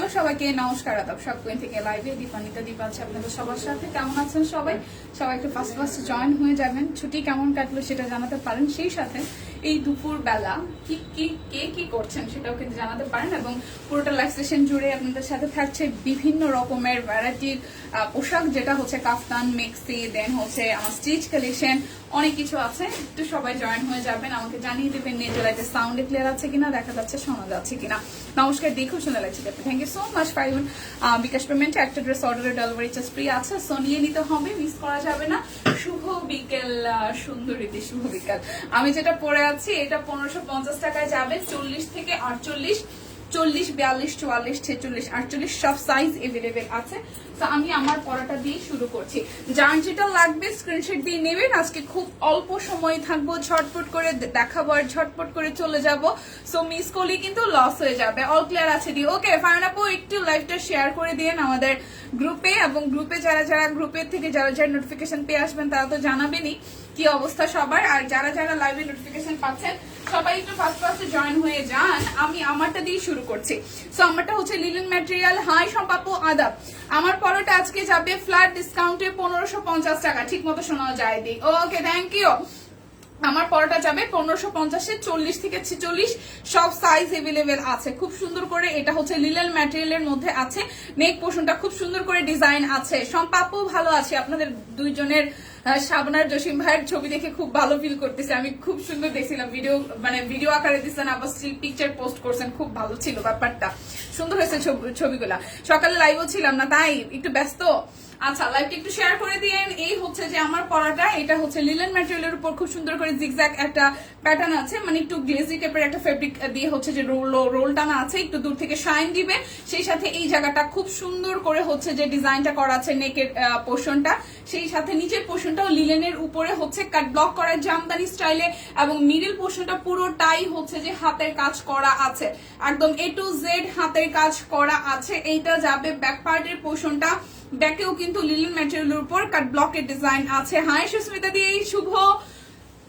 Hello সবাইকে, নমস্কার, আদাব সব কোয়েন থেকে লাইভে দীপানিতা দীপ আছে আপনাদের সবার সাথে কেমন আছেন সবাই? সবাই একটু ফার্স্ট ফার্স্ট জয়েন হয়ে যাবেন। ছুটি কেমন কাটলো সেটা জানাতে পারেন। সেই সাথে এই দুপুর বেলা কি কি, কে কি করছেন সেটাও কিন্তু জানাতে পারেন এবং পুরোটা লাইভ সেশন জুড়ে আপনাদের সাথে থাকছে বিভিন্ন রকমের ভ্যারাইটির পোশাক, যেটা হচ্ছে কাফতান মেক্সি দেন হচ্ছে আমার স্টিচ কালেকশন অনেক কিছু আছে। একটু সবাই জয়েন হয়ে যাবেন, আমাকে জানিয়ে দেবেন নিজের লাইফে সাউন্ডে ক্লিয়ার আছে কিনা, দেখা যাচ্ছে, শোনা যাচ্ছে কিনা। নমস্কার দেখো শোনা লাগছে thank you so much five bKash payment একটা ড্রেস অর্ডারের ডেলিভারি চার্জ ফ্রি আছে সো নিয়ে নিতে হবে মিস করা যাবে না। শুভ বিকেল সুন্দরীতে শুভ বিকেল। আমি যেটা পরে আছি, এটা পনেরোশো পঞ্চাশ টাকায় যাবে চল্লিশ থেকে আটচল্লিশ চল্লিশ বিয়াল্লিশ চুয়াল্লিশ ছেচল্লিশ আটচল্লিশ সব সাইজ এভেলেবেল আছে। আমি আমার পড়াটা দিয়ে শুরু করছি। যার যেটা লাগবে স্ক্রিনশট দিয়ে নেবেন। আজকে খুব অল্প সময় থাকব, ঝটপট করে দেখাবো আর ঝটপট করে চলে যাব। সো মিস করলে কিন্তু লস হয়ে যাবে। অল ক্লিয়ার আছে, দি। ওকে ফাইন আপু, একটু লাইভটা শেয়ার করে দিন আমাদের গ্রুপে এবং গ্রুপে যারা যারা গ্রুপের থেকে যারা যারা নোটিফিকেশন পেয়ে আসবেন, তারা তো জানাবেনই কি অবস্থা সবার। আর যারা যারা লাইভে নোটিফিকেশন পাচ্ছেন, সবাই একটু ফার্স্ট ফার্স্টে জয়েন হয়ে যান। আমি আমারটা দিয়ে শুরু করছি। সো আমারটা হচ্ছে লিলেন ম্যাটেরিয়াল হাই সম্পাপু, আদাব। আমার পরোটা আজকে যাবে ফ্ল্যাট ডিসকাউন্টে পনেরোশো পঞ্চাশ টাকা। ঠিক মতো শোনা যায় দি ওকে থ্যাংক ইউ আমার পরোটা যাবে পনেরোশো পঞ্চাশে, চল্লিশ থেকে ছেচল্লিশ। সব সাইজ এভেলেবেল আছে। খুব সুন্দর করে এটা হচ্ছে লিলেন ম্যাটেরিয়ালের মধ্যে আছে। নেক পোষণটা খুব সুন্দর করে ডিজাইন আছে। সম্পাপু ভালো আছে। আপনাদের দুইজনের শাবনার জসিম ভাইয়ের ছবি দেখে খুব ভালো ফিল করতেছে। আমি খুব সুন্দর দেখছিলাম ভিডিও মানে ভিডিও আকারে দিচ্ছেন। আবার স্টিল পিকচার পোস্ট করছেন। খুব ভালো ছিল ব্যাপারটা। সুন্দর হয়েছে ছবি- ছবিগুলা। সকালে লাইভও ছিলাম না, তাই একটু ব্যস্ত। আচ্ছা লাইভটা একটু শেয়ার করে দিয়েন। এই হচ্ছে যে আমার পরাটা, এটা হচ্ছে লিলেন ম্যাটেরিয়ালের উপর খুব সুন্দর করে জিগজ্যাগ একটা প্যাটার্ন আছে। মানে একটু গ্লেজি টাইপের একটা ফেব্রিক দিয়ে হচ্ছে যে রোল রোল টানা আছে, একটু দূর থেকে শাইন দিবে। সেই সাথে এই জায়গাটা খুব সুন্দর করে হচ্ছে যে ডিজাইনটা করা আছে নেকের পোর্শনটা সেই সাথে নিচের পোর্শনটাও লিলেনের উপরে হচ্ছে কাট ব্লক করা জামদানি স্টাইলে এবং মিডিল পোর্শনটা পুরোটাই হচ্ছে যে হাতের কাজ করা আছে। একদম এ টু জেড হাতের কাজ করা আছে। এইটা যাবে ব্যাক পার্টের পোর্শনটা ব্যাকেও কিন্তু লিলেন ম্যাটেরিয়ালের উপর কাট ব্লকের ডিজাইন আছে। হাই, সুস্মিতা দিয়ে এই শুভ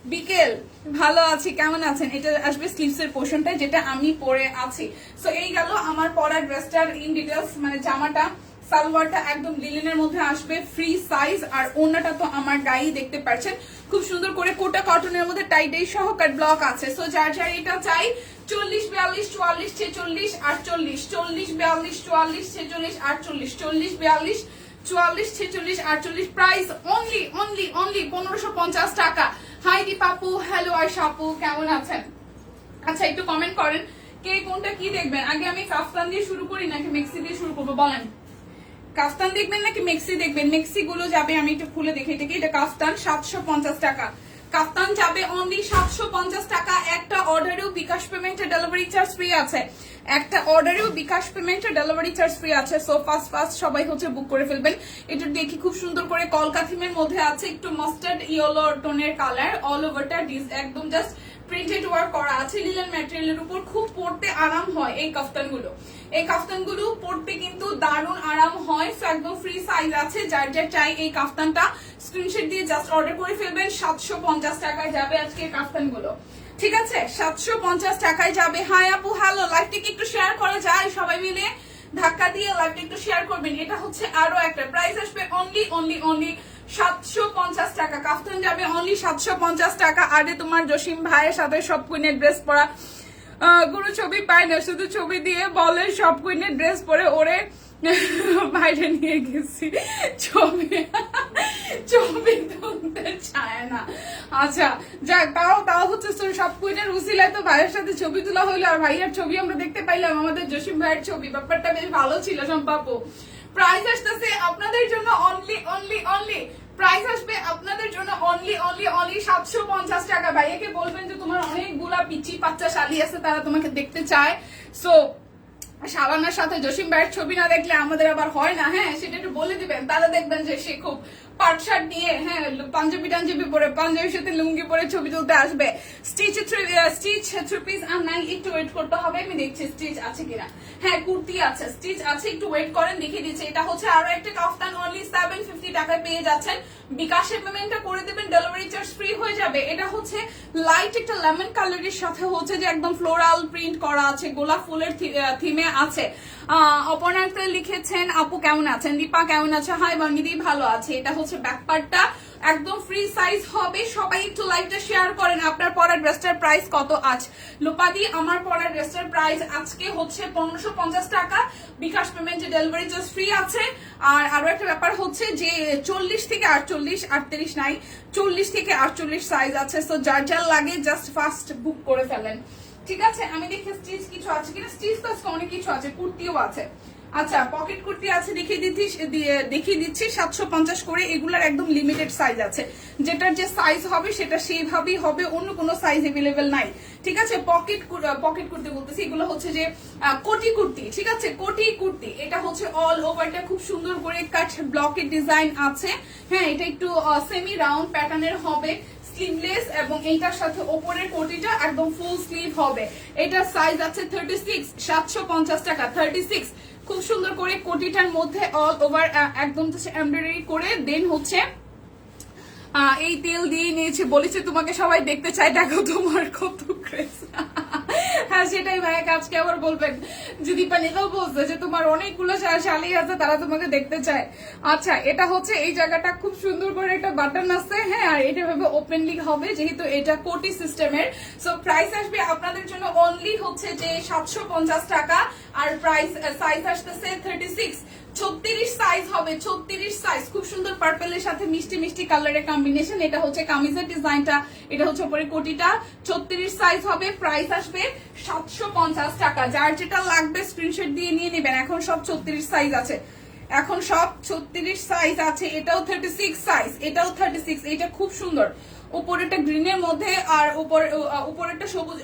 বিকেল। ভালো আছি, কেমন আছেন? এটা আসবে স্লিভস এর পোর্শনটা যেটা আমি পরে আছি। সো এই গেল আমার পরা ড্রেসটার ইন ডিটেলস মানে জামাটা। সালোয়ারটা একদম লিলেনের মধ্যে আসবে ফ্রি সাইজ আর ওনাটা তো আমার গায়ে দেখতে পাচ্ছেন। খুব সুন্দর করে কোটা কটনের মধ্যে টাইটাই সহ কাট ব্লক আছে। সো যার যার এটা চাই চল্লিশ, বিয়াল্লিশ, চুয়াল্লিশ, ছেচল্লিশ, আটচল্লিশ, চল্লিশ, বিয়াল্লিশ, চুয়াল্লিশ, ছেচল্লিশ, আটচল্লিশ, চল্লিশ, বিয়াল্লিশ, চুয়াল্লিশ, ছেচল্লিশ, আটচল্লিশ প্রাইস অনলি অনলি অনলি পনেরোশো পঞ্চাশ টাকা। হাই দীপাপু হ্যালো আয়সা আপু কেমন আছেন? আচ্ছা একটু কমেন্ট করেন, কে কোনটা কি দেখবেন? আগে আমি কাফতান দিয়ে শুরু করি নাকি মেক্সি দিয়ে শুরু করব? বলেন। কাফতান দেখবেন নাকি মেক্সি দেখবেন? মেক্সি গুলো যাবে, আমি একটু খুলে দেখে। থেকে এটা কাফতান সাতশো পঞ্চাশ টাকা। কাফতান যাবে অনলি সাতশো পঞ্চাশ টাকা, একটা অর্ডারেও বিকাশ পেমেন্টের ডেলিভারি চার্জ ফ্রি আছে। একটা অর্ডারেও বিকাশ পেমেন্টের ডেলিভারি চার্জ ফ্রি আছে। সো ফার্স্ট ফার্স্ট সবাই হচ্ছে বুক করে ফেলবেন। এটা দেখি খুব সুন্দর করে কলকা থিমের মধ্যে আছে একটু মাস্টার্ড ইয়েলো টোনের কালার অল ওভারটা ডিস একদম জাস্ট প্রিন্টেড ওয়ার্ক করা আছে লিলেন ম্যাটেরিয়ালের উপর, খুব পড়তে আরাম হয় এই কাফতানগুলো। এই কাফতানগুলো পড়তে কিন্তু দারুণ আরাম হয় সো একদম ফ্রি সাইজ আছে, যার যার চাই এই কাফতানটা স্ক্রিনশট দিয়ে জাস্ট অর্ডার করে ফেলবেন, সাতশো পঞ্চাশ টাকায় যাবে আজকে কাফতানগুলো। ঠিক আছে? সাতশো পঞ্চাশ টাকায় যাবে। হাই আপু হ্যালো লাইভটিকে একটু শেয়ার করা যায় সবাই মিলে। ধাক্কা দিয়ে লাইভটা একটু শেয়ার করবেন। এটা হচ্ছে আরও একটা। প্রাইস আসবে অনলি অনলি অনলি সাতশো পঞ্চাশ টাকা। কাফতান যাবে অনলি সাতশো পঞ্চাশ টাকা। আরে তোমার জসিম ভাইয়ের সাথে সব কুইনের ড্রেস পরা ছবি পায় না, শুধু ছবি দিয়ে বলে সব কুইনের ড্রেস পরে ওরে বাইরে নিয়ে গেছি। ছবি ছবি তুলতে চায় না। আচ্ছা যাক, তাও তাও হচ্ছে সব কুইনের উসিলায় তো ভাইয়ের সাথে ছবি তোলা হইল, আর ভাইয়ের ছবি আমরা দেখতে পাইলাম, আমাদের জসিম ভাইয়ের ছবি। ব্যাপারটা বেশ ভালো ছিল সম্পাপু প্রাইস আসতেছে আপনাদের জন্য অনলি অনলি অনলি প্রাইস আসবে আপনাদের জন্য অনলি অনলি অনলি সাতশো পঞ্চাশ টাকা। ভাইয়াকে বলবেন যে তোমার অনেকগুলা পিচি বাচ্চা শালি আছে, তারা তোমাকে দেখতে চায়। সো শাবানার সাথে জসিম ভাইয়ের ছবি না দেখলে আমাদের আবার হয় না হ্যাঁ? সেটা একটু বলে দিবেন। তাহলে দেখবেন যে সে খুব পাট দিয়ে হ্যাঁ পাঞ্জাবি টাঞ্জাবি পরে, পাঞ্জাবির সাথে লুঙ্গি পরে ছবি তুলতে আসবে। স্টিচ স্টিচ থ্রি পিস আর নাই, একটু ওয়েট করতে হবে, আমি দেখছি স্টিচ আছে কিনা। হ্যাঁ কুর্তি আছে স্টিচ আছে, একটু ওয়েট করেন দেখিয়ে দিচ্ছি এটা হচ্ছে আরও একটা কাফতান অনলি সেভেন ফিফটি টাকায় পেয়ে যাচ্ছেন। বিকাশে পেমেন্টটা করে দেবেন ডেলিভারি চার্জ ফ্রি হয়ে যাবে। এটা হচ্ছে লাইট একটা লেমন কালারের সাথে হচ্ছে যে একদম ফ্লোরাল প্রিন্ট করা আছে, গোলাপ ফুলের থিমে আছে। অপর্ণা লিখেছেন, আপু কেমন আছেন? দীপা কেমন আছে? হাই বর্ণিদি ভালো আছে। এটা হচ্ছে ব্যাকপার্টটা একদম ফ্রি সাইজ হবে। সবাই একটু লাইভটা শেয়ার করেন। আপনার পরার ড্রেসটার প্রাইস কত আজ? লোপাদি, আমার পরার ড্রেসটার প্রাইস আজকে হচ্ছে পনেরোশো টাকা। বিকাশ পেমেন্টে ডেলিভারি জাস্ট ফ্রি আছে। আর আরও একটা ব্যাপার হচ্ছে যে, চল্লিশ থেকে আটচল্লিশ, আটত্রিশ নাই, চল্লিশ থেকে আটচল্লিশ সাইজ আছে। সো যার যার লাগে জাস্ট ফার্স্ট বুক করে ফেলেন। ঠিক আছে? আমি দেখি স্টিচ কিছু আছে কিনা। স্টিচ তো অনেক কিছু আছে, কুর্তিও আছে। আচ্ছা পকেট কুর্তি আছে দেখিয়ে দিচ্ছি দেখিয়ে দিচ্ছি, সাতশো পঞ্চাশ করে। এগুলার একদম লিমিটেড সাইজ আছে। যেটার যে সাইজ হবে, সেটা সেইভাবেই হবে, অন্য কোনো সাইজ এভেলেবেল নাই। ঠিক আছে? পকেট পকেট কুর্তি বলতেছি, এগুলো হচ্ছে যে কোটি কুর্তি। ঠিক আছে? কোটি কুর্তি। এটা হচ্ছে অল ওভারটা খুব সুন্দর করে কাট ব্লকের ডিজাইন আছে। হ্যাঁ এটা একটু সেমি রাউন্ড প্যাটার্নের হবে। স্লিভলেস এবং এইটার সাথে ওপরের কোটিটা একদম ফুল স্লিভ হবে। এটার সাইজ আছে থার্টি সিক্স সাতশো পঞ্চাশ টাকা থার্টি সিক্স খুব সুন্দর করে কোটিটার মধ্যে অল ওভার একদম এমব্রয়ডারি করে দেন হচ্ছে এই তেল দিয়ে নিয়েছে। বলেছে তোমাকে সবাই দেখতে চাই দেখো তোমার কত ক্রেজ সেটাই ভাইয়া আজকে আবার বলবেন। যদি পানিটাও বলছে যে তোমার অনেকগুলো শালি আছে, তারা তোমাকে দেখতে চায়। আচ্ছা এটা হচ্ছে এই জায়গাটা খুব সুন্দর করে একটা বাটন আছে। হ্যাঁ আর এটা ভাবে ওপেনলি হবে, যেহেতু এটা কোটি সিস্টেমের সো প্রাইস আসবে আপনাদের জন্য অনলি হচ্ছে যে সাতশো পঞ্চাশ টাকা, আর প্রাইস সাইজ আসতেছে থার্টি ছত্রিশ সাইজ হবে, ছত্রিশ সাইজ খুব সুন্দর পার্পেলের সাথে মিষ্টি মিষ্টি কালারের কম্বিনেশন এটা হচ্ছে কামিজের ডিজাইনটা, এটা হচ্ছে উপরে কোটিটা। ছত্রিশ সাইজ হবে প্রাইস আসবে সাতশো পঞ্চাশ টাকা। যার যেটা লাগবে স্ক্রিনশট দিয়ে নিয়ে নেবেন। এখন সব ছত্রিশ সাইজ আছে। এখন সব ছত্রিশ সাইজ আছে। এটাও থার্টি সিক্স সাইজ এটাও থার্টি সিক্স এটা খুব সুন্দর। উপরেরটা গ্রিনের মধ্যে আর উপর, উপরেরটা সবুজ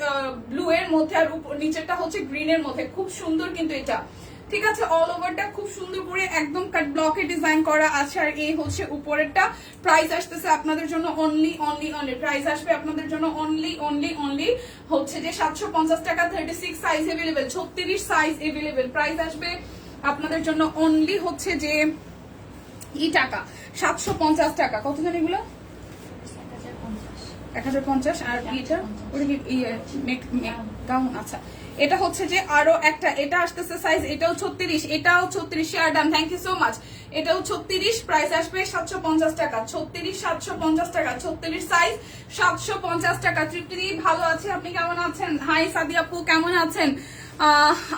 ব্লু এর মধ্যে আর নিচেরটা হচ্ছে গ্রিনের মধ্যে। খুব সুন্দর কিন্তু এটা। ঠিক আছে অল ওভারটা খুব সুন্দর করে একদম কাট ব্লকে ডিজাইন করা আছে আর এই হচ্ছে উপরেরটা। প্রাইস আসতেছে আপনাদের জন্য অনলি অনলি অনলি প্রাইস আসবে আপনাদের জন্য অনলি অনলি অনলি হচ্ছে যে সাতশো পঞ্চাশ টাকা থার্টি সিক্স সাইজ এভেলেবেল ছত্রিশ সাইজ এভেলেবেল প্রাইস আসবে আপনাদের জন্য অনলি হচ্ছে যে ই টাকা সাতশো পঞ্চাশ টাকা। কত জানি এগুলো? এক হাজার পঞ্চাশ। আর এটা? ওটা কি ইয়ে, মেক- মেক- গাউন আচ্ছা। এটা হচ্ছে যে আরও একটা, এটা আসতেছে সাইজ এটাও ছত্রিশ এটাও ছত্রিশ share done thank you so much এটাও ছত্রিশ প্রাইস আসবে সাতশো পঞ্চাশ টাকা। ছত্রিশ, সাতশো পঞ্চাশ টাকা, ছত্রিশ সাইজ সাতশো পঞ্চাশ টাকা। তৃপ্তি, ভালো আছে, আপনি কেমন আছেন? হাই সাদি আপু, কেমন আছেন?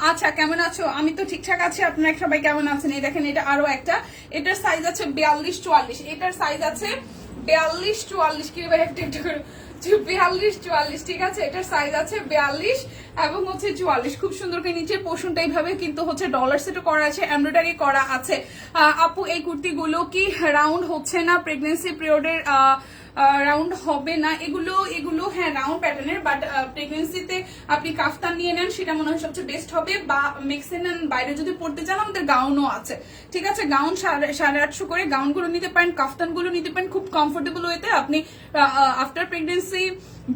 আচ্ছা কেমন আছো? আমি তো ঠিকঠাক আছি, আপনারা সবাই কেমন আছেন? এই দেখেন, এটা আরও একটা। এটার সাইজ আছে বিয়াল্লিশ, চুয়াল্লিশ। এটার সাইজ আছে বিয়াল্লিশ, চুয়াল্লিশ। কি ভাই করে। বিয়াল্লিশ, চুয়াল্লিশ, ঠিক আছে? এটার সাইজ আছে বিয়াল্লিশ এবং হচ্ছে চুয়াল্লিশ। খুব সুন্দর করে পোষণটা এইভাবে কিন্তু হচ্ছে করা আছে এমব্রয়ডারি করা আছে। আপু, এই কুর্তি গুলো কি রাউন্ড হচ্ছে না প্রেগনেন্সি পিরিয়ডের রাউন্ড হবে না। এগুলো এগুলো হ্যাঁ রাউন্ড প্যাটার্নের বাট প্রেগনেন্সিতে আপনি কাফতান নিয়ে নেন, সেটা মনে হয় সবচেয়ে বেস্ট হবে। বা মিক্সে নেন বাইরে যদি পড়তে চান, আমাদের গাউনও আছে। ঠিক আছে গাউন সাড়ে আটশো করে গাউনগুলো নিতে পারেন কাফতানগুলো নিতে পারেন, খুব কমফোর্টেবল ওয়েতে আপনি আফটার প্রেগনেন্সি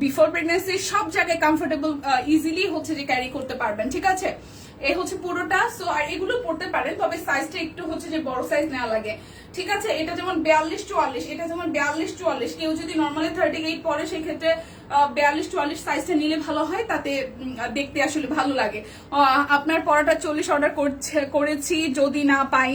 বিফোর প্রেগনেন্সি সব জায়গায় কমফোর্টেবল ইজিলি হচ্ছে যে ক্যারি করতে পারবেন। ঠিক আছে? এই হচ্ছে পুরোটা সো আর এগুলো পড়তে পারেন, তবে সাইজটা একটু হচ্ছে যে বড় সাইজ নেওয়া লাগে। ঠিক আছে? এটা যেমন বিয়াল্লিশ চুয়াল্লিশ এটা যেমন বিয়াল্লিশ চুয়াল্লিশ কেউ যদি নর্মালি থার্টি এইট পরে সেক্ষেত্রে বিয়াল্লিশ চুয়াল্লিশ সাইজটা নিলে ভালো হয়, তাতে দেখতে আসলে ভালো লাগে। আপনার পরাটা চল্লিশ অর্ডার করছে, করেছি, যদি না পাই,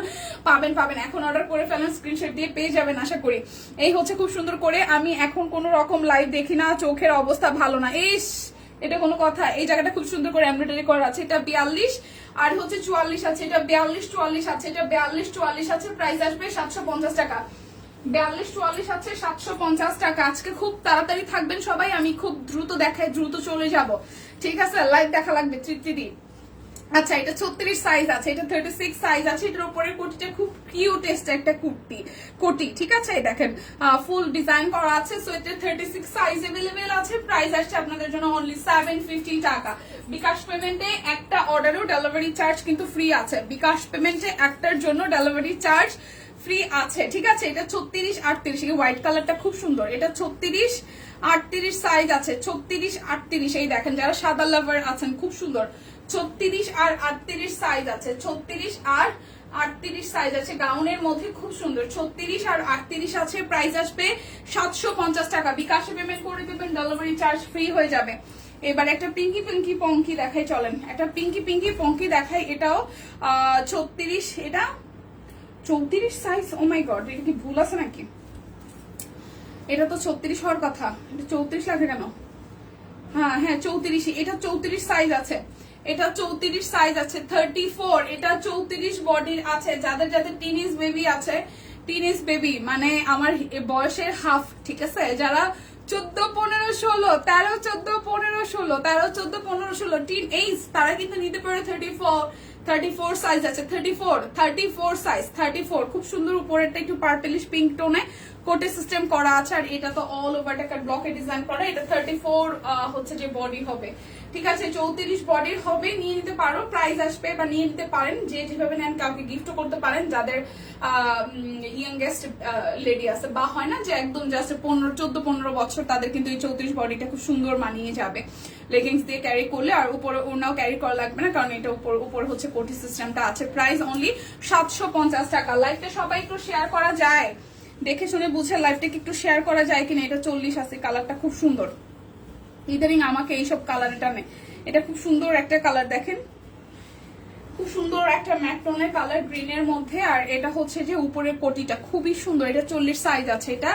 পাবেন পাবেন। এখন অর্ডার করে ফেলেন স্ক্রিনশট দিয়ে পেয়ে যাবেন, আশা করি। এই হচ্ছে খুব সুন্দর করে, আমি এখন কোনো রকম লাইভ দেখি না, চোখের অবস্থা ভালো না। ইস! এটা কোনো কথা। এই জায়গাটা খুব সুন্দর করে এমব্রয়ডারি করা আছে। এটা বিয়াল্লিশ। আর হচ্ছে চুয়াল্লিশ আছে। এটা বিয়াল্লিশ, চুয়াল্লিশ আছে। এটা বিয়াল্লিশ, চুয়াল্লিশ আছে। প্রাইস আসবে সাতশো পঞ্চাশ টাকা। বিয়াল্লিশ, চুয়াল্লিশ আছে, সাতশো পঞ্চাশ টাকা। আজকে খুব তাড়াতাড়ি থাকবেন সবাই। আমি খুব দ্রুত দেখায় দ্রুত চলে যাব। ঠিক আছে? লাইভ দেখা লাগবে, তৃপ্তি দিন আচ্ছা এটা ছত্রিশ সাইজ আছে, এটা থার্টি সিক্স সাইজ আছে, এটার উপরের কোটিটা খুব কিউটেস্ট একটা কুর্তি, কোটি, ঠিক আছে? দেখেন ফুল ডিজাইন করা আছে সো এটা থার্টি সিক্স সাইজ এভেলেবেল আছে প্রাইস আসছে আপনাদের জন্য অনলি সেভেন ফিফটি টাকা। বিকাশ পেমেন্টে একটা অর্ডারও ডেলিভারি চার্জ কিন্তু ফ্রি আছে। বিকাশ পেমেন্টে একটার জন্য ডেলিভারি চার্জ ফ্রি আছে, ঠিক আছে? এটা ছত্রিশ, আটত্রিশ হোয়াইট কালারটা খুব সুন্দর। এটা ছত্রিশ, আটত্রিশ সাইজ আছে, ছত্রিশ, আটত্রিশ, এই দেখেন, যারা সাদা লাভার আছেন, খুব সুন্দর। ছত্রিশ আর আটত্রিশ সাইজ আছে। ছত্রিশ আর আটত্রিশ সাইজ আছে। গাউনের মধ্যে খুব সুন্দর। ছত্রিশ আর আটত্রিশ আছে। প্রাইস আসবে সাতশো পঞ্চাশ টাকা। বিকাশে পেমেন্ট করে দেবেন ডেলিভারি চার্জ ফ্রি হয়ে যাবে। এবার একটা পিঙ্কি পিঙ্কি পঙ্কি দেখাই, চলেন। একটা পিঙ্কি পিঙ্কি পঙ্কি দেখাই, এটাও ছত্রিশ, এটা? চৌত্রিশ সাইজ ও মাই গড এটা কি ভুল আছে নাকি? এটা তো ছত্রিশ হওয়ার কথা। এটা চৌত্রিশ লাগে কেন? হ্যাঁ হ্যাঁ চৌত্রিশ এটা চৌত্রিশ সাইজ আছে। এটা চৌত্রিশ সাইজ আছে থার্টি ফোর এটা চৌত্রিশ বডির আছে, যাদের যাদের টিনিস বেবি আছে টিনিস বেবি মানে আমার বয়সের হাফ ঠিক আছে? যারা চোদ্দ, পনেরো, ষোলো, তেরো, চোদ্দ, পনেরো, ষোলো, তেরো, চোদ্দ, পনেরো, ষোলো টিন এইজ তারা কিন্তু নিতে পারে thirty four thirty four size আছে thirty four thirty four size thirty four খুব সুন্দর উপরেরটা একটু পার্পেলিশ পিঙ্ক টোনে কোটে সিস্টেম করা আছে আর এটা তো অল ওভার একটা ব্লকে ডিজাইন করা, এটা থার্টি হচ্ছে যে বডি হবে। ঠিক আছে, চৌত্রিশ বডির হবে, নিয়ে নিতে পারো প্রাইস আসবে বা নিয়ে নিতে পারেন, যে যেভাবে নেন, কাউকে গিফট করতে পারেন, যাদের ইয়াংগেস্ট লেডি আছে। বা হয় না যে একদম জাস্ট পনেরো, চোদ্দ, পনেরো বছর, তাদের কিন্তু এই চৌত্রিশ বডিটা খুব সুন্দর মানিয়ে যাবে। লেগিংস দিয়ে ক্যারি করলে আর উপরে ওনাও ক্যারি করা লাগবে না, কারণ এটা উপর উপর হচ্ছে কোটি সিস্টেমটা আছে। প্রাইস অনলি সাতশো পঞ্চাশ টাকা। লাইফটা সবাই একটু শেয়ার করা যায়। দেখে শুনে বুঝে লাইফটাকে একটু শেয়ার করা যায় কিনা, এটা চল্লিশ আছে কালারটা খুব সুন্দর। ইদারিং আমাকে এইসব কালার টানে এটা খুব সুন্দর একটা কালার দেখেন। খুব সুন্দর একটা ম্যাটনের কালার গ্রিনের মধ্যে, আর এটা হচ্ছে যে উপরের কোটিটা খুবই সুন্দর, এটা চল্লিশ সাইজ আছে এটা।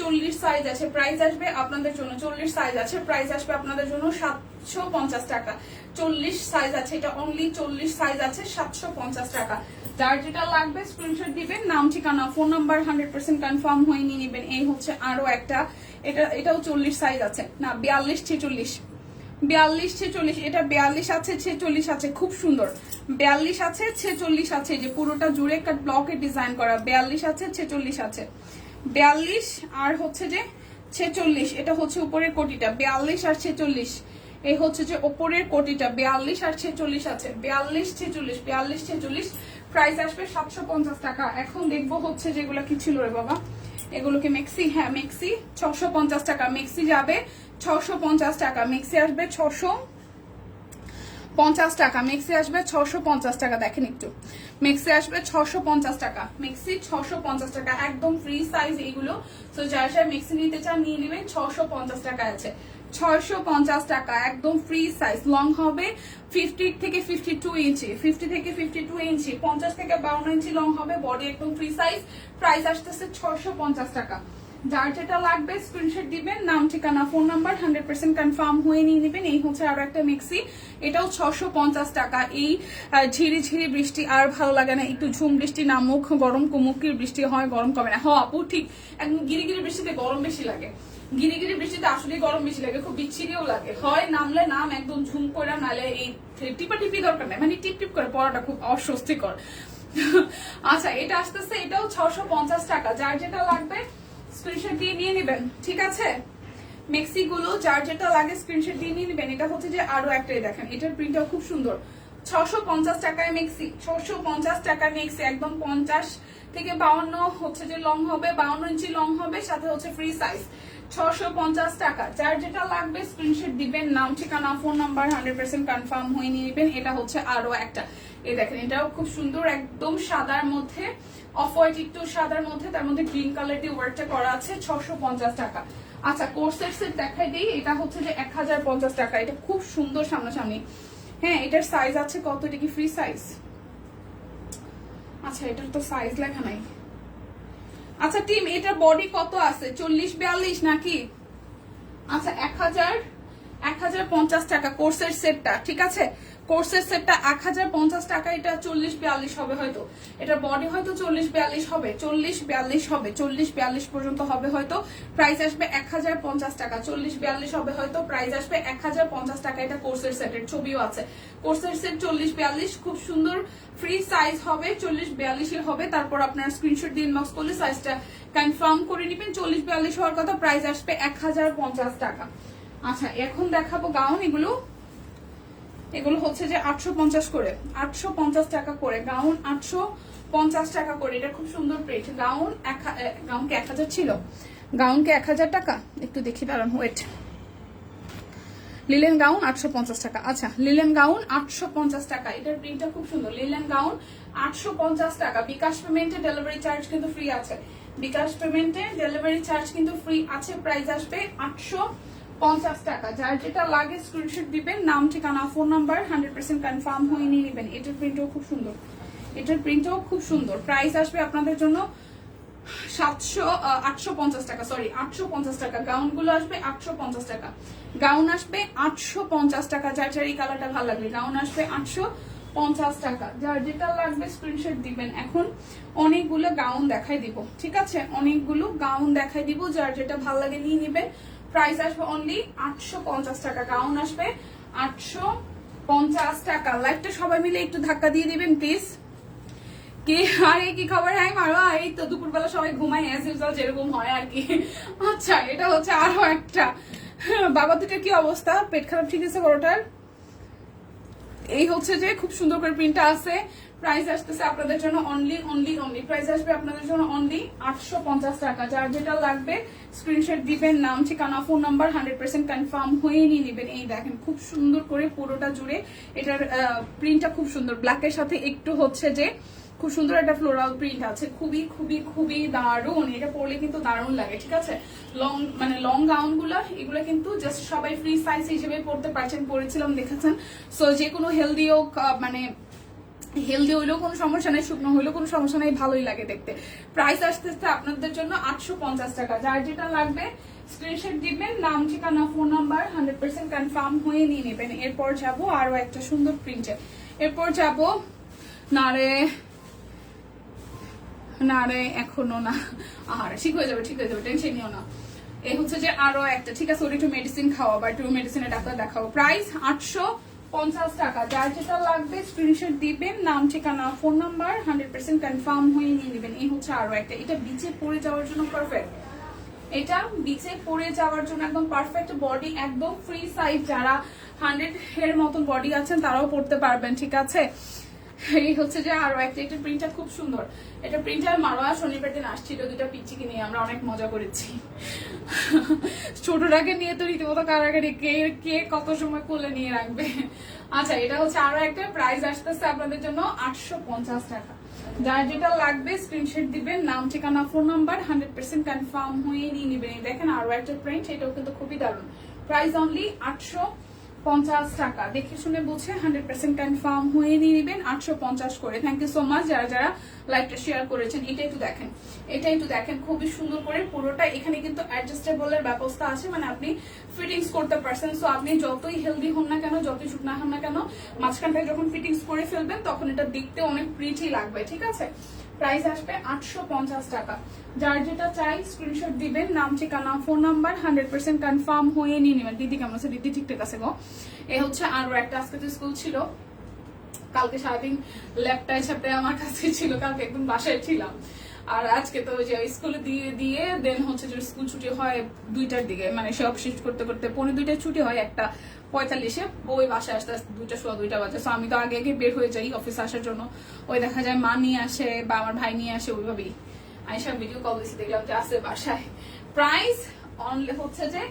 চল্লিশ সাইজ আছে প্রাইস আসবে আপনাদের জন্য। চল্লিশ সাইজ আছে প্রাইস আসবে আপনাদের জন্য সাতশো পঞ্চাশ টাকা। চল্লিশ সাইজ আছে এটা অনলি চল্লিশ সাইজ আছে, সাতশো পঞ্চাশ টাকা। যার যেটা লাগবে স্ক্রিনশট দিবেন, নাম, ঠিকানা phone number hundred percent confirm হয়ে নিয়ে নেবেন। এই হচ্ছে আরও একটা। এটা, এটাও চল্লিশ সাইজ আছে। না, বিয়াল্লিশ, ছেচল্লিশ। বিয়াল্লিশ, ছেচল্লিশ, এটা বিয়াল্লিশ আছে, ছেচল্লিশ আছে, খুব সুন্দর। বিয়াল্লিশ আছে, ছেচল্লিশ আছে যে পুরোটা জুড়ে কাট ব্লকে ডিজাইন করা। বিয়াল্লিশ আছে, ছেচল্লিশ আছে। বিয়াল্লিশ আর হচ্ছে যে ছেচল্লিশ, এটা হচ্ছে উপরের কোটিটা। বিয়াল্লিশ আর ছেচল্লিশ, এই হচ্ছে যে ওপরের কোটিটা। বিয়াল্লিশ আর ছেচল্লিশ আছে। বিয়াল্লিশ, ছেচল্লিশ বিয়াল্লিশ, ছেচল্লিশ প্রাইস আসবে সাতশো পঞ্চাশ টাকা। এখন দেখব হচ্ছে যেগুলো কি ছিল রে বাবা। এগুলোকে মেক্সি হ্যাঁ মেক্সি ছশো পঞ্চাশ টাকা। মেক্সি যাবে ছশো পঞ্চাশ টাকা। মেক্সি আসবে ছশো পঞ্চাশ টাকা। মেক্সি আসবে ছশো পঞ্চাশ টাকা। দেখেন একটু। মেক্সি আসবে ছশো পঞ্চাশ টাকা। মেক্সি ছশো পঞ্চাশ টাকা। একদম ফ্রি সাইজ এগুলো। তো যার যার মেক্সি নিতে চান, নিয়ে নেবেন। ছশো পঞ্চাশ টাকা আছে। ছয়শো পঞ্চাশ টাকা, একদম ফ্রি সাইজ লং হবে ফিফটি থেকে ফিফটি টু ইঞ্চি। ফিফটি থেকে ফিফটি টু ইঞ্চি, পঞ্চাশ থেকে বাউন্ন ইঞ্চি লং হবে বডি একদম ফ্রি সাইজ প্রাইস আসতেছে ছয়শো পঞ্চাশ টাকা। যার যেটা লাগবে স্ক্রিনশট দিবেন, নাম, ঠিকানা phone number hundred percent confirm হয়ে নিয়ে নেবেন। এই হচ্ছে আরও একটা মিক্সি এটাও ছশো পঞ্চাশ টাকা। এই ঝিরি ঝিরি বৃষ্টি আর ভালো লাগে না। একটু ঝুম বৃষ্টি নামুক, গরম কুমুকির বৃষ্টি হয়, গরম কমে না। হ আপু, ঠিক। একদম গিরি গিরি বৃষ্টিতে গরম বেশি লাগে। গিরি গিরি বৃষ্টিতে আসলে গরম বেশি লাগে, খুব বিচ্ছিরিও লাগে। হয় নামলে নাম, একদম ঝুম করে নালে এই টিপা টিপি দরকার নেই। মানে টিপ টিপ করে পড়াটা খুব অস্বস্তিকর। আচ্ছা এটা আসতেছে, এটাও ছশো পঞ্চাশ টাকা। যার যেটা লাগবে স্ক্রিনশট দিয়ে নিয়ে নেবেন, ঠিক আছে? মেক্সি গুলো যার যেটা লাগে স্ক্রিনশট দিয়ে নিয়ে নেবেন। এটা হচ্ছে যে আরও একটাই দেখেন, এটার প্রিন্টটাও খুব সুন্দর। ছশো পঞ্চাশ টাকায় মেক্সি ছশো পঞ্চাশ টাকায় মেক্সি, একদম পঞ্চাশ থেকে বাউন্ন হচ্ছে যে লং হবে, বাউন্ন ইঞ্চি লং হবে, সাথে হচ্ছে ফ্রি সাইজ ছশো পঞ্চাশ টাকা। যার যেটা লাগবে স্ক্রিনশট দিবেন, নাম, ঠিকানা phone number hundred percent confirm হয়ে নিয়ে নেবেন। এটা হচ্ছে আরও একটা। এই দেখেন, এটাও খুব সুন্দর, একদম সাদার মধ্যে অফ হোয়াইট একটু সাদার মধ্যে, তার মধ্যে গ্রিন কালার দিয়ে ওয়ার্কটা করা আছে, ছশো পঞ্চাশ টাকা। আচ্ছা কোর্সের সেট দেখাই দিই, এটা হচ্ছে যে এক হাজার পঞ্চাশ টাকা। এটা খুব সুন্দর সামনাসামনি। হ্যাঁ এটার সাইজ আছে কত? এটা কি ফ্রি সাইজ আচ্ছা এটার তো সাইজ লেখা নাই। আচ্ছা টিম, এটার বডি কত আছে? চল্লিশ, বিয়াল্লিশ নাকি? আচ্ছা এক হাজার এক হাজার পঞ্চাশ টাকা কোর্সের সেটটা ঠিক আছে? কোর্সের সেটটা এক হাজার পঞ্চাশ টাকা, এটা চল্লিশ বিয়াল্লিশ হবে হয়তো। এটা বডি হয়তো চল্লিশ বিয়াল্লিশ হবে চল্লিশ বিয়াল্লিশ হবে চল্লিশ বিয়াল্লিশ পর্যন্ত হবে হয়তো। প্রাইস আসবে এক হাজার পঞ্চাশ টাকা চল্লিশ বিয়াল্লিশ হবে হয়তো। প্রাইস আসবে এক হাজার পঞ্চাশ টাকা, এটা কোর্সের সেটের ছবিও আছে। কোর্সের সেট চল্লিশ বিয়াল্লিশ খুব সুন্দর ফ্রি সাইজ হবে চল্লিশ বিয়াল্লিশের হবে। তারপর আপনার স্ক্রিনশট দিয়ে ইনবক্স করলে সাইজটা কনফার্ম করে নেবেন। চল্লিশ বিয়াল্লিশ হওয়ার কথা প্রাইস আসবে এক হাজার পঞ্চাশ টাকা। আচ্ছা এখন দেখাবো গাউন এগুলো। এগুলো হচ্ছে যে আটশো পঞ্চাশ করে, আটশো পঞ্চাশ টাকা করে গাউন আটশো পঞ্চাশ টাকা করে। এটা খুব সুন্দর প্রেট গাউন এক গাউনকে এক হাজার ছিল। গাউনকে এক হাজার টাকা? একটু দেখি দাঁড়ান ওয়েট লিলেন গাউন আটশো পঞ্চাশ টাকা। আচ্ছা লিলেন গাউন আটশো পঞ্চাশ টাকা। এটার প্রিন্টটা খুব সুন্দর। লিলেন গাউন আটশো পঞ্চাশ টাকা। বিকাশ পেমেন্টে ডেলিভারি চার্জ কিন্তু ফ্রি আছে। বিকাশ পেমেন্টে ডেলিভারি চার্জ কিন্তু ফ্রি আছে। প্রাইস আসবে আটশো পঞ্চাশ টাকা। যার যেটা লাগে স্ক্রিনশট দিবেন, নাম, ঠিকানা phone number hundred percent confirm হয়ে নিয়ে নেবেন। এটার প্রিন্টও খুব সুন্দর। এটার প্রিন্টও খুব সুন্দর। প্রাইস আসবে আপনাদের জন্য সাতশো আটশো পঞ্চাশ টাকা সরি আটশো পঞ্চাশ টাকা। গাউনগুলো আসবে আটশো পঞ্চাশ টাকা। গাউন আসবে আটশো পঞ্চাশ টাকা। যার যার এই কালারটা ভালো লাগবে, গাউন আসবে আটশো পঞ্চাশ টাকা। যার যেটা লাগবে স্ক্রিনশট দিবেন। এখন অনেকগুলো গাউন দেখাই দিব, ঠিক আছে? অনেকগুলো গাউন দেখাই দিব, যার যেটা ভালো লাগে নিয়ে নেবেন। প্রাইস আসবে অনলি আটশো পঞ্চাশ টাকা গাউন আসবে আটশো পঞ্চাশ টাকা। লাইফটা সবাই মিলে একটু ধাক্কা দিয়ে দিবেন প্লিজ আরে কি খবর? হ্যাঁ মারো। এই তো দুপুরবেলা সবাই ঘুমাই অ্যাজ ইউজুয়াল যেরকম হয় আর কি। আচ্ছা এটা হচ্ছে আরও একটা। বাবা দুটোর কি অবস্থা? পেট খারাপ ঠিক আছে বড়টার? এই হচ্ছে যে খুব সুন্দর করে প্রিন্টটা আছে। প্রাইস আসতেছে আপনাদের জন্য অনলি অনলি অনলি প্রাইস আসবে আপনাদের জন্য অনলি আটশো পঞ্চাশ টাকা। যার যেটা লাগবে স্ক্রিনশট দিবেন, নাম, ঠিকানা phone number hundred percent confirm হয়ে নিয়ে নেবেন। এই দেখেন, খুব সুন্দর করে পুরোটা জুড়ে এটার প্রিন্টটা খুব সুন্দর। ব্ল্যাকের সাথে একটু হচ্ছে যে খুব সুন্দর একটা ফ্লোরাল প্রিন্ট আছে। খুবই খুবই খুবই দারুণ। এটা পরলে কিন্তু দারুণ লাগে, ঠিক আছে? লং মানে লং গাউনগুলা, এগুলো কিন্তু জাস্ট সবাই ফ্রি সাইজ হিসেবে পড়তে পারছেন, পরেছিলাম, দেখেছেন? সো যে কোনো হেলদি হোক মানে হেলদি হইলেও কোনো সমস্যা নাই, শুকনো হইলেও কোনো সমস্যা নাই, ভালোই লাগে দেখতে। প্রাইস আসতেছে আপনাদের জন্য আটশো পঞ্চাশ টাকা। যার যেটা লাগবে স্ক্রিনশট দিবেন, নাম, ঠিকানা phone number hundred percent confirm হয়ে নিয়ে নেবেন। এরপর যাব আরও একটা সুন্দর প্রিন্টে এরপর যাব, না রে না রে, এখনও না। আর ঠিক হয়ে যাবে, ঠিক হয়ে যাবে টেনশন নিও না। এই হচ্ছে যে আরও একটা, ঠিক আছে, ওর একটু মেডিসিন খাওয়া বা একটু মেডিসিনের ডাক্তার দেখাও প্রাইস আটশো পঞ্চাশ টাকা। যার যেটা লাগবে স্ক্রিনশট দিবেন, নাম, ঠিকানা phone number hundred percent confirm হয়ে নিয়ে নেবেন। এই হচ্ছে আরও একটা। এটা বিচে পড়ে যাওয়ার জন্য পারফেক্ট এটা বিচে পড়ে যাওয়ার জন্য একদম পারফেক্ট বডি একদম ফ্রি সাইজ যারা হান্ড্রেড হের মতন বডি আছেন, তারাও পড়তে পারবেন, ঠিক আছে? এই হচ্ছে যে আরও একটা, এটা প্রিন্টটা খুব সুন্দর। এটা প্রিন্টার মারোয়া শনিবার দিন আসছিল দুটা পিচিকে নিয়ে, আমরা অনেক মজা করেছি। ছোটটাকে নিয়ে তো রীতিমতো কারাগারি কে কে কত সময় কোলে নিয়ে রাখবে? আচ্ছা এটা হচ্ছে আরও একটা প্রাইস আসতেছে আপনাদের জন্য আটশো পঞ্চাশ টাকা। যার যেটা লাগবে স্ক্রিনশট দিবেন, নাম, ঠিকানা phone number hundred percent confirm হয়ে নিয়ে নেবেন। দেখেন আরও একটা প্রিন্ট এটাও কিন্তু খুবই দারুণ। প্রাইস অনলি আটশো পঞ্চাশ টাকা। দেখে শুনে বুঝে হান্ড্রেড পার্সেন্ট কনফার্ম হয়ে নিয়ে নেবেন, আটশো পঞ্চাশ করে। থ্যাংক ইউ সো মাচ যারা যারা লাইভটা শেয়ার করেছেন, এটা একটু দেখেন। এটা একটু দেখেন, খুবই সুন্দর করে পুরোটা। এখানে কিন্তু অ্যাডজাস্টেবলের ব্যবস্থা আছে মানে আপনি ফিটিংস করতে পারছেন। সো আপনি যতই হেলদি হন না কেন, যতই শুকনা হন না কেন, মাঝখানটায় যখন ফিটিংস করে ফেলবেন, তখন এটা দেখতে অনেক প্রিটি লাগবে, ঠিক আছে? প্রাইস আসবে আটশো পঞ্চাশ টাকা। যার যেটা চাই স্ক্রিনশট দিবেন, নাম, ঠিকানা phone number hundred percent confirm হয়ে নিয়ে নেবেন। দিদি কেমন আছে? দিদি ঠিকঠাক আছে গো? এ হচ্ছে আরও একটা, আজকে তো স্কুল ছিল। কালকে সারাদিন ল্যাপটাই ছ্যাপটাই আমার কাছে ছিল, কালকে একদম বাসায় ছিলাম। আর আজকে তো যে স্কুলে দিয়ে দিয়ে দেন হচ্ছে যে স্কুল ছুটি হয় দুইটার দিকে। মানে সব শিফট করতে করতে পনেরো দুইটায় ছুটি হয় একটা। পঁয়তাল্লিশে। ওই বাসায় আসতে আসতে দুইটা, সোয়া দুইটা বাজে। আমি তো আগে আগে বের হয়ে যাই অফিস আসার জন্য। ওই দেখা যায় মা নিয়ে আসে বা আমার ভাই নিয়ে আসে, ওইভাবেই। আইসা ভিডিও কল দিচ্ছি দেখলাম যে আসে বাসায়। প্রাইস অনলি হচ্ছে যে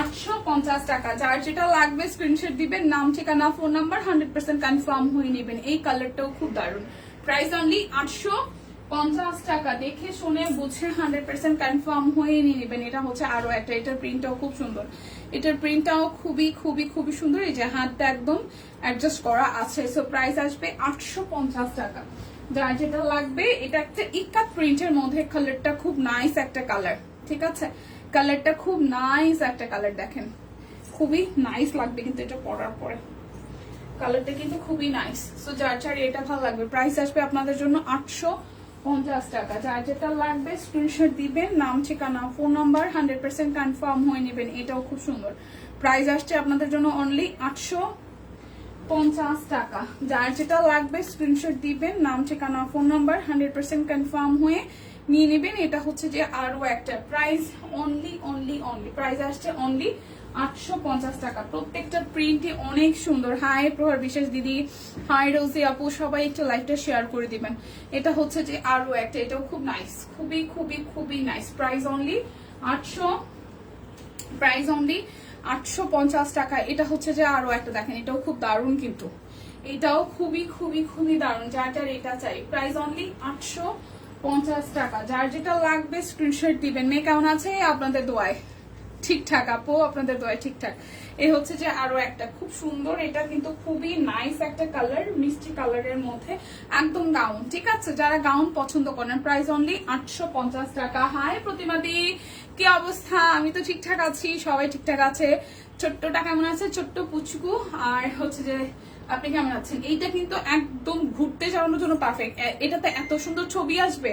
আটশো পঞ্চাশ টাকা। যার যেটা লাগবে স্ক্রিনশট দিবেন, নাম, ঠিকানা phone number hundred percent confirm হয়ে নেবেন। এই কালারটাও খুব দারুণ। প্রাইস অনলি আটশো পঞ্চাশ টাকা। দেখে শুনে বুঝে হান্ড্রেড পার্সেন্ট কনফার্ম হয়ে নিয়ে নেবেন। এটা হচ্ছে আরও একটা। এটার প্রিন্টটাও খুব সুন্দর। এটার প্রিন্টটাও খুবই খুবই খুবই সুন্দর। এই যে হাতটা একদম অ্যাডজাস্ট করা আছে। সো প্রাইস আসবে আটশো পঞ্চাশ টাকা। যার যেটা লাগবে, এটা একটা ইকাত প্রিন্টের মধ্যে কালারটা খুব নাইস একটা কালার ঠিক আছে? কালারটা খুব নাইস একটা কালার দেখেন। খুবই নাইস লাগবে কিন্তু এটা পরার পরে। কালারটা কিন্তু খুবই নাইস সো যার যার এটা ভালো লাগবে। প্রাইস আসবে আপনাদের জন্য আটশো পঞ্চাশ টাকা। যার যেটা লাগবে স্ক্রিনশট দিবেন, নাম, ঠিকানা phone number hundred percent confirm হয়ে নেবেন। এটাও খুব সুন্দর। প্রাইস আসছে আপনাদের জন্য অনলি আটশো পঞ্চাশ টাকা। যার যেটা লাগবে স্ক্রিনশট দিবেন, নাম, ঠিকানা phone number hundred percent confirm হয়ে নিয়ে নেবেন। এটা হচ্ছে যে আরও একটা। Price only only only price আসছে অনলি আটশো পঞ্চাশ টাকা। প্রত্যেকটা প্রিন্টই অনেক সুন্দর। হাই প্রহার বিশেষ দিদি। হাই রোজি আপু, সবাই একটু লাইভটা শেয়ার করে দিবেন। এটা হচ্ছে যে আরও একটা, এটাও খুব নাইস খুবই খুবই খুবই নাইস প্রাইস অনলি আটশো প্রাইস অনলি আটশো পঞ্চাশ টাকা। এটা হচ্ছে যে আরও একটা, দেখেন, এটাও খুব দারুণ কিন্তু। এটাও খুবই খুবই খুবই দারুণ। যার যার এটা চাই। প্রাইস অনলি আটশো পঞ্চাশ টাকা। যার যেটা লাগবে স্ক্রিনশট দিবেন। মেয়ে কেমন আছে আপনাদের দোয়ায়? ঠিকঠাক, আপু, আপনাদের দোয়া ঠিকঠাক। এই হচ্ছে যে আরও একটা খুব সুন্দর, এটা কিন্তু খুবই নাইস একটা কালার মিষ্টি কালারের মধ্যে, একদম গাউন ঠিক আছে? যারা গাউন পছন্দ করেন প্রাইস অনলি আটশো পঞ্চাশ টাকা। হাই প্রতিমাদি, কি অবস্থা? আমি তো ঠিকঠাক আছি, সবাই ঠিকঠাক আছে? ছোট্টটা কেমন আছে? ছোট্ট পুচকু। আর হচ্ছে যে, আপনি কেমন আছেন? এইটা কিন্তু একদম ঘুরতে যাওয়ানোর জন্য পারফেক্ট এটাতে এত সুন্দর ছবি আসবে।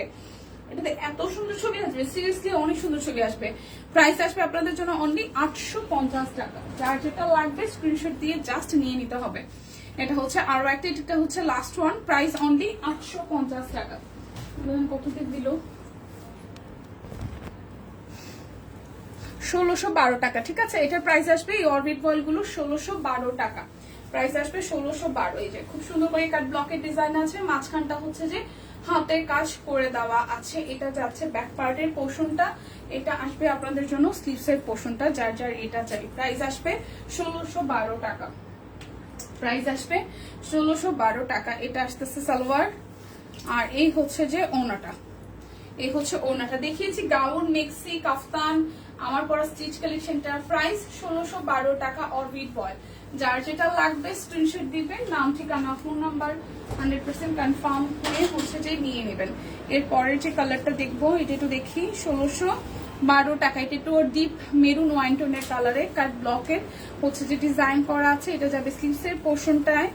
এটাতে এত সুন্দর ছবি আসবে সিরিয়াসলি অনেক সুন্দর ছবি আসবে। প্রাইস আসবে আপনাদের জন্য অনলি আটশো পঞ্চাশ টাকা। যার যেটা লাগবে স্ক্রিনশট দিয়ে জাস্ট নিয়ে নিতে হবে। এটা হচ্ছে আরও একটা, এটা হচ্ছে লাস্ট ওয়ান প্রাইস অনলি আটশো পঞ্চাশ টাকা। ষোলোশো বারো টাকা, ঠিক আছে? এটার প্রাইস আসবে এই অরবিট বয়েলগুলো ষোলোশো বারো টাকা। প্রাইস আসবে ষোলোশো বারো, এই খুব সুন্দর করে কাট ডিজাইন আছে। মাঝখানটা হচ্ছে যে হাতের কাজ করে দেওয়া আছে। এটা যাচ্ছে ব্যাক পার্টের পোর্শনটা এটা আসবে আপনাদের জন্য স্লিভসের পোর্শনটা যার যার এটা চাই। প্রাইস আসবে ষোলোশো টাকা। প্রাইস আসবে ষোলোশো টাকা। এটা আসতেছে সালোয়ার। আর এই হচ্ছে যে ওনাটা। এই হচ্ছে ওনাটা। দেখিয়েছি গাউন, মেক্সি, কাফতান, আমার পরা স্টিচ কালেকশনটার প্রাইস ষোলোশো টাকা অরবিট বয়। যার যেটা লাগবে স্ক্রিনশট দিবেন, নাম, ঠিকানা phone number hundred percent confirm করে হচ্ছে যে নিয়ে নেবেন। এর পরের যে কালারটা দেখব, এটা একটু দেখি, ষোলোশো বারো টাকা এটা একটু ডিপ মেরুন ওয়াইন টোনের কালারে কাট ব্লকের হচ্ছে যে ডিজাইন করা আছে, এটা যাবে স্লিভসের পোর্শনটায়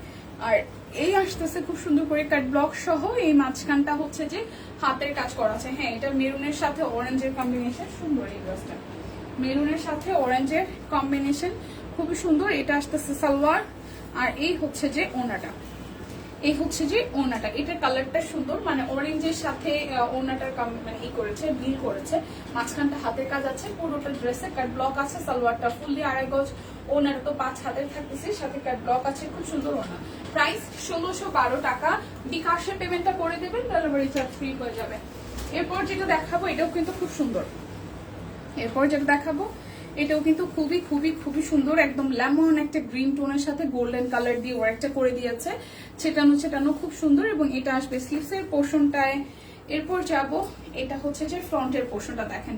আর এই আসতেছে খুব সুন্দর করে কাট ব্লক সহ, এই মাঝখানটা হচ্ছে যে হাতের কাজ করা আছে। হ্যাঁ এটা মেরুনের সাথে অরেঞ্জের কম্বিনেশন সুন্দর এই ড্রেসটা মেরুনের সাথে অরেঞ্জের কম্বিনেশন খুবই সুন্দর, এটা আসতেছে সালোয়ার, আর এই হচ্ছে যে ওনাটা। এই হচ্ছে যে ওনাটা এটার কালারটা সুন্দর মানে অরেঞ্জের সাথে ওনাটার মানে ই করেছে বিল করেছে। মাঝখানটা হাতের কাজ আছে, পুরোটা ড্রেসে কাট ব্লক আছে, সালোয়ারটা ফুললি আড়াই গজ, ওনার তো পাঁচ হাতের থাকতেছে, সাথে কাট ব্লক আছে, খুব সুন্দর ওনা। প্রাইস ষোলোশো বারো টাকা, বিকাশে পেমেন্টটা করে দেবেন ডেলিভারি চার্জ ফ্রি হয়ে যাবে। এরপর যেটা দেখাবো, এটাও কিন্তু খুব সুন্দর। এরপর যেটা দেখাবো এটাও কিন্তু খুবই খুবই খুবই সুন্দর, একদম লেমন একটা গ্রিন টোনের সাথে গোল্ডেন কালার দিয়ে ওয়ার্কটা করে দিয়েছে। ছেটানো ছেটানো খুব সুন্দর এবং এটা আসবে স্লিভসের পোর্শনটায় এরপর যাব, এটা হচ্ছে যে ফ্রন্টের পোর্শনটা দেখেন।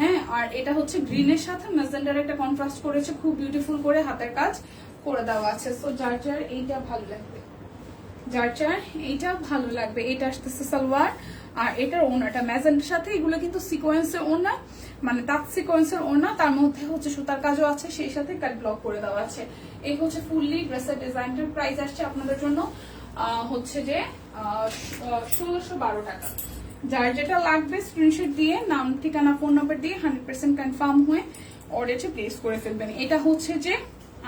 হ্যাঁ আর এটা হচ্ছে গ্রিনের সাথে মেজেন্ডার একটা কন্ট্রাস্ট করেছে, খুব বিউটিফুল করে হাতের কাজ করে দেওয়া আছে। সো যার যার এইটা ভালো লাগবে। যার যার এইটা ভালো লাগবে, এটা আসতেছে সালোয়ার, আর এটার ওনাটা ম্যাজেন্টের সাথে, এগুলো কিন্তু সিকোয়েন্সের ওনা মানে তাঁত সিকোয়েন্সের ওনা, তার মধ্যে হচ্ছে সুতার কাজও আছে, সেই সাথে কাট ব্লক করে দেওয়া আছে। এই হচ্ছে ফুললি ড্রেসের ডিজাইনটার প্রাইস আসছে আপনাদের জন্য হচ্ছে যে ষোলোশো বারো টাকা। যার যেটা লাগবে স্ক্রিনশট দিয়ে, নাম, ঠিকানা ফোন নাম্বার দিয়ে হান্ড্রেড পার্সেন্ট কনফার্ম হয়ে অর্ডারটি প্লেস করে ফেলবেন। এটা হচ্ছে যে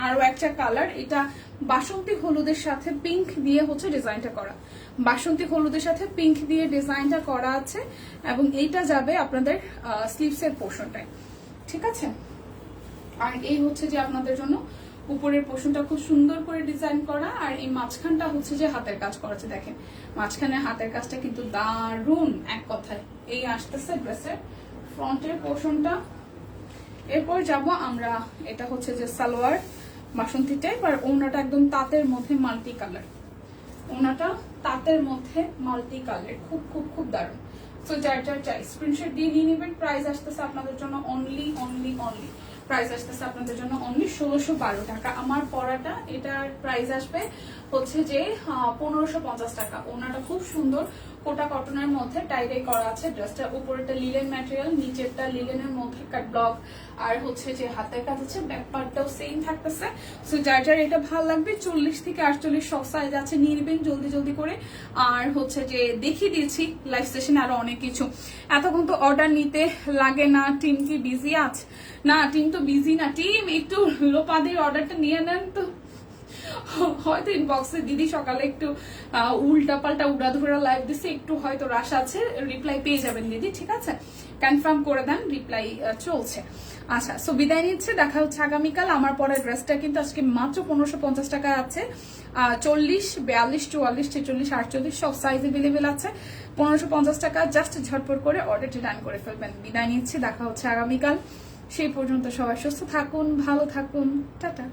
আরও একটা কালার, এটা বাসন্তী হলুদের সাথে পিঙ্ক দিয়ে হচ্ছে ডিজাইনটা করা। বাসন্তী হলুদের সাথে পিঙ্ক দিয়ে ডিজাইনটা করা আছে এবং এইটা যাবে আপনাদের স্লিভসের পোর্শনটায় ঠিক আছে? আর এই হচ্ছে যে আপনাদের জন্য উপরের পোর্শনটা খুব সুন্দর করে ডিজাইন করা, আর এই মাঝখানটা হচ্ছে যে হাতের কাজ করা আছে। দেখেন, মাঝখানে হাতের কাজটা কিন্তু দারুণ এক কথায়। এই আসতেছে ড্রেসের ফ্রন্টের পোর্শনটা এরপর যাব আমরা, এটা হচ্ছে যে সালোয়ার। বাসন্তী টাইপ আর ওনাটা একদম তাঁতের মধ্যে মাল্টি কালার। ওনাটা তাঁতের মধ্যে মাল্টি কালার, খুব খুব খুব দারুণ। সো যার যার চাই স্ক্রিনশট দিয়ে নিয়ে নেবেন প্রাইস আসতেছে আপনাদের জন্য অনলি অনলি অনলি প্রাইস আসতেছে আপনাদের জন্য অনলি ষোলোশো বারো টাকা। আমার পড়াটা এটার প্রাইস আসবে হচ্ছে যে পনেরোশো পঞ্চাশ টাকা। ওনাটা খুব সুন্দর কোটা কটনের মধ্যে টাইডাই করা আছে। ড্রেসটা উপরেটা লিলেন ম্যাটেরিয়াল নিচেরটা লিলেনের মধ্যে কাট ব্লক আর হচ্ছে যে হাতের কাজ আছে ব্যাক পার্টটাও সেম থাকতেছে। সো যার যার এটা ভালো লাগবে, চল্লিশ থেকে আটচল্লিশ সব সাইজ আছে নিয়ে নেবেন জলদি জলদি করে। আর হচ্ছে যে দেখিয়ে দিয়েছি লাইভ সেশনে আরও অনেক কিছু। এতক্ষণ তো অর্ডার নিতে লাগে না টিম কি বিজি আছে? না টিম তো বিজি না। টিম একটু লোপাদের অর্ডারটা নিয়ে নেন তো। হয়তো ইনবক্সে দিদি সকালে একটু উল্টা পাল্টা উড়াধুরা লাইভ দিছে, একটু হয়তো রাশ আছে রিপ্লাই পেয়ে যাবেন দিদি, ঠিক আছে? কনফার্ম করে দেন রিপ্লাই চলছে। আচ্ছা সো বিদায় নিচ্ছে, দেখা হচ্ছে আগামীকাল। আমার পরের ড্রেসটা কিন্তু আজকে মাত্র পনেরোশো পঞ্চাশ টাকা আছে। চল্লিশ, বিয়াল্লিশ, চুয়াল্লিশ, ছেচল্লিশ, আটচল্লিশ, সব সাইজ এভেলেবেল আছে। পনেরোশো পঞ্চাশ টাকা জাস্ট ঝটপট করে অর্ডারটি ডান করে ফেলবেন। বিদায় নিচ্ছে, দেখা হচ্ছে আগামীকাল। সেই পর্যন্ত সবাই সুস্থ থাকুন, ভালো থাকুন। টাটা।